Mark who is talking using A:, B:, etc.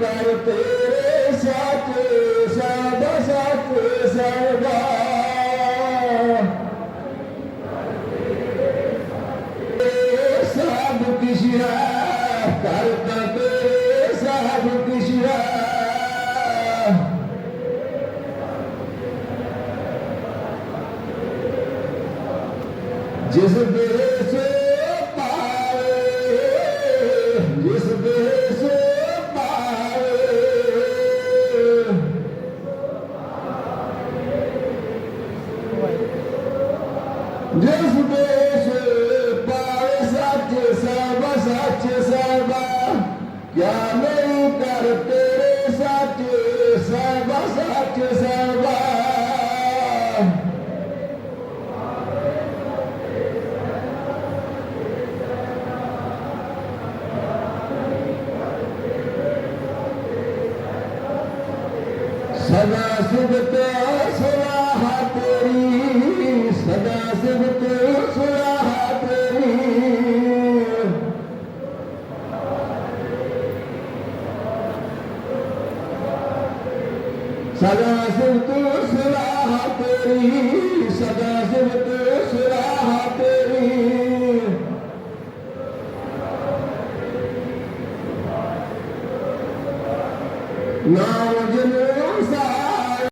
A: ਕਰ ਤੇਰੇ ਸਾਚੇ ਸਦਾ। ਸਾਚੇ ਸਰਬਾ ਸਭ ਕਿਸ਼ਿਆ ਕਰਤਾ ਤੇਰੇ ਸਭ ਕਿਸ਼ਿਆ ਜਿਸ ਦੇ सदा सुख सदा तेरी ਸਦਾ ਸਿਵਤ ਸੁਰਾਹ ਤੇਰੀ। ਸਦਾ ਸਿਵਤ ਸੁਰਾਹ ਤੇਰੀ। ਸਦਾ